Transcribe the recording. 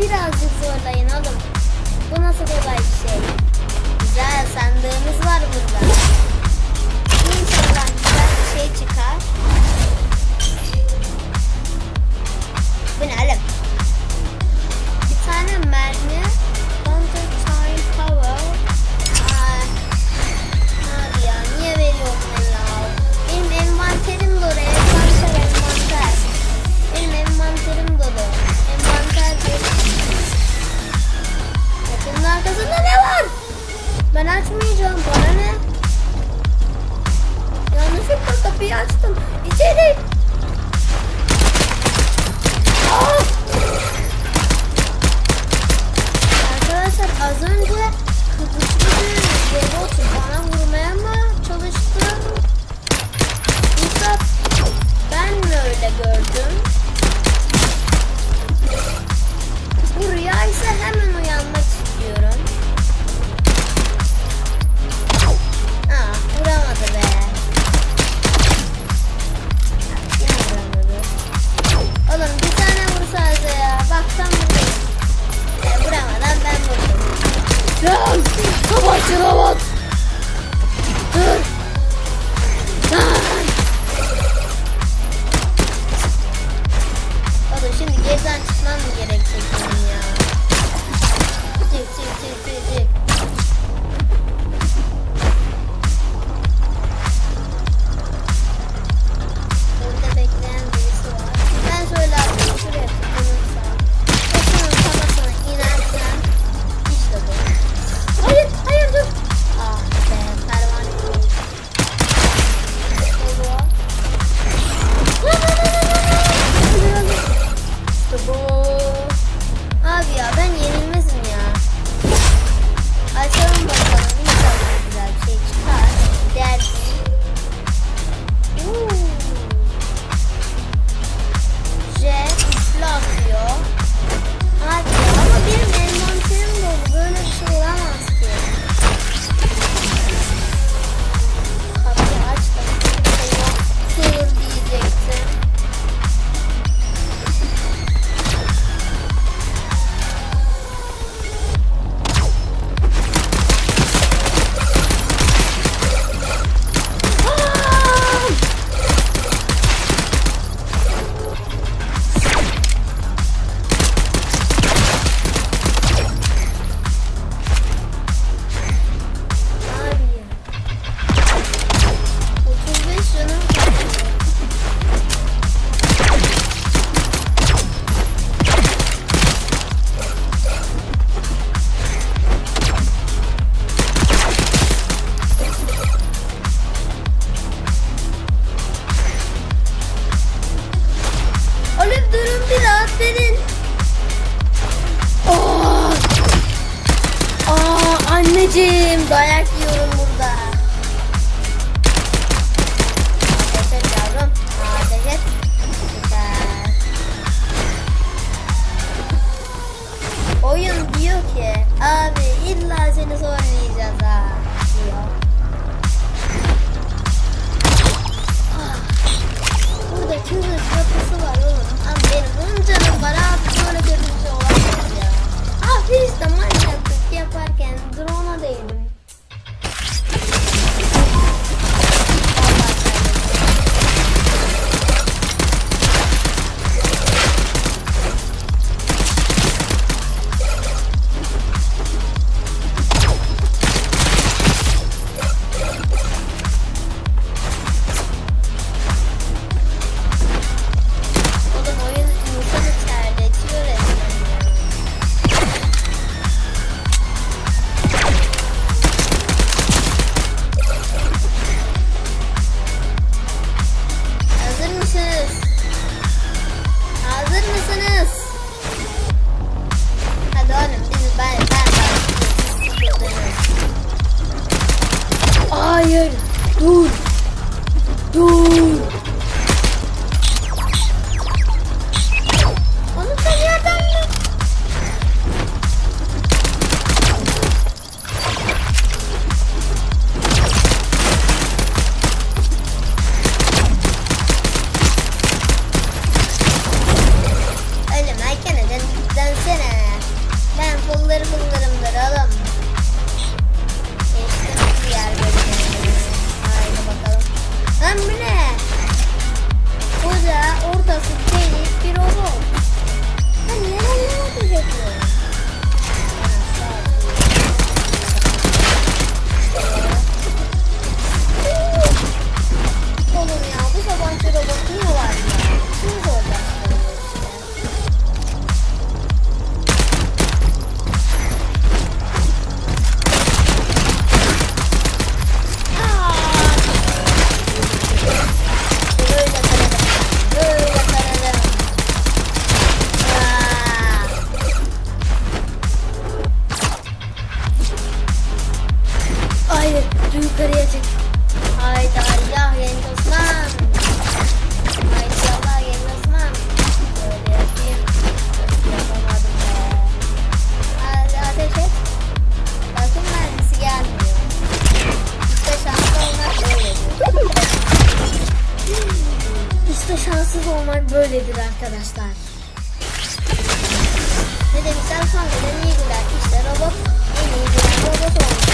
Birazcık zorlayın oğlum. Bu nasıl kolay bir şey? Güzel sandığımız var burada. İnşallah güzel bir şey çıkar. Bu ne oğlum? Arkasında ne var? Ben açmayacağım. Bana ne? Yanlışlıkla kapıyı açtım. İçeri. Oh! Arkadaşlar az önce kıpışlı bir robot gerekecek. gösterin. Aa! Aa anneciğim dayak yiyorum burada. Ateş yavrum. Ateş et. Oyun diyor ki abi illa seni zorlayacağız ha diyor. Ah. Buradaki hız kapısı bana böyle görüntü. Ah Filiz yukarıya çık. Hayda ya ah, yeni Osman. Maşallah yeni Osman. Böyle yapayım. Yapamadım be. Hadi ateş et. Bakın mermisi gelmiyor. İşte şanslı olmak böyledir. İşte şanssız olmak böyledir arkadaşlar. Ne demişler sonra da iyi güler. İşte robot en iyi güler robot olmuş.